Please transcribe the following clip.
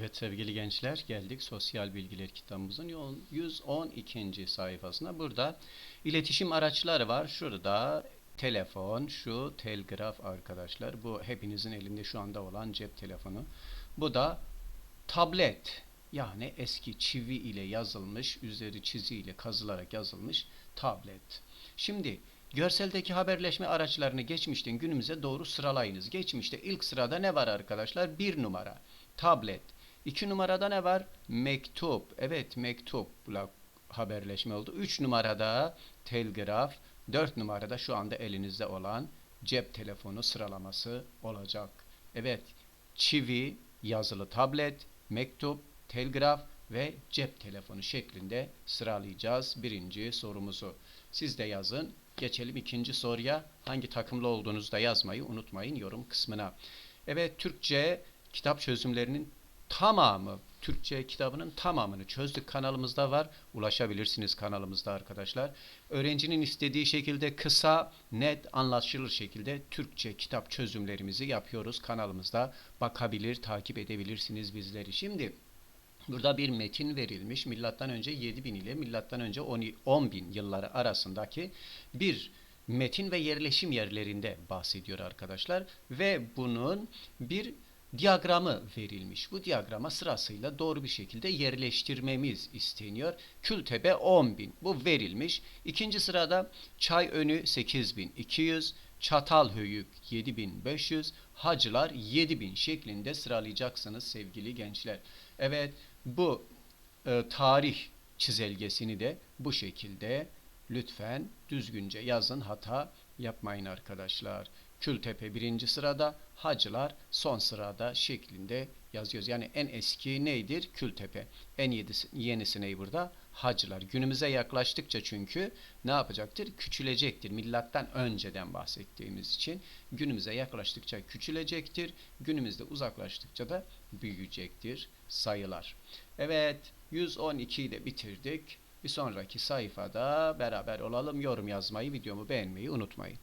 Evet sevgili gençler geldik sosyal bilgiler kitabımızın yo- 112. sayfasına. Burada iletişim araçları var. Şurada telefon, şu telgraf arkadaşlar. Bu hepinizin elinde şu anda olan cep telefonu. Bu da tablet. Yani eski çivi ile yazılmış, üzeri çizi ile kazılarak yazılmış tablet. Şimdi görseldeki haberleşme araçlarını geçmişten günümüze doğru sıralayınız. Geçmişte ilk sırada ne var arkadaşlar? Bir numara tablet. İki numarada ne var? Mektup. Evet mektupla haberleşme oldu. Üç numarada telgraf. Dört numarada şu anda elinizde olan cep telefonu sıralaması olacak. Evet çivi, yazılı tablet, mektup, telgraf ve cep telefonu şeklinde sıralayacağız birinci sorumuzu. Siz de yazın. Geçelim ikinci soruya. Hangi takımlı olduğunuzu da yazmayı unutmayın yorum kısmına. Evet Türkçe kitap çözümlerinin tamamı Türkçe kitabının tamamını çözdük kanalımızda var. Ulaşabilirsiniz kanalımızda arkadaşlar. Öğrencinin istediği şekilde kısa, net, anlaşılır şekilde Türkçe kitap çözümlerimizi yapıyoruz kanalımızda. Bakabilir, takip edebilirsiniz bizleri. Şimdi Burada bir metin verilmiş. Milattan önce 7000 ile milattan önce 10.000 yılları arasındaki bir metin ve yerleşim yerlerinde bahsediyor arkadaşlar. Ve bunun bir diyagramı verilmiş. Bu diyagrama sırasıyla doğru bir şekilde yerleştirmemiz isteniyor. Kültepe 10.000 bu verilmiş. İkinci sırada çay önü 8200, Çatalhöyük 7500, Hacılar 7000 şeklinde sıralayacaksınız sevgili gençler. Evet bu e, tarih çizelgesini de bu şekilde lütfen düzgünce yazın hata yapmayın arkadaşlar. Kültepe birinci sırada, Hacılar son sırada şeklinde yazıyoruz. Yani en eski neydir? Kültepe. En yedisi, yenisi ney burada? Hacılar. Günümüze yaklaştıkça çünkü ne yapacaktır? Küçülecektir. Millattan önceden bahsettiğimiz için günümüze yaklaştıkça küçülecektir. Günümüzde uzaklaştıkça da büyüyecektir sayılar. Evet 112'yi de bitirdik. Bir sonraki sayfada beraber olalım. Yorum yazmayı, videomu beğenmeyi unutmayın.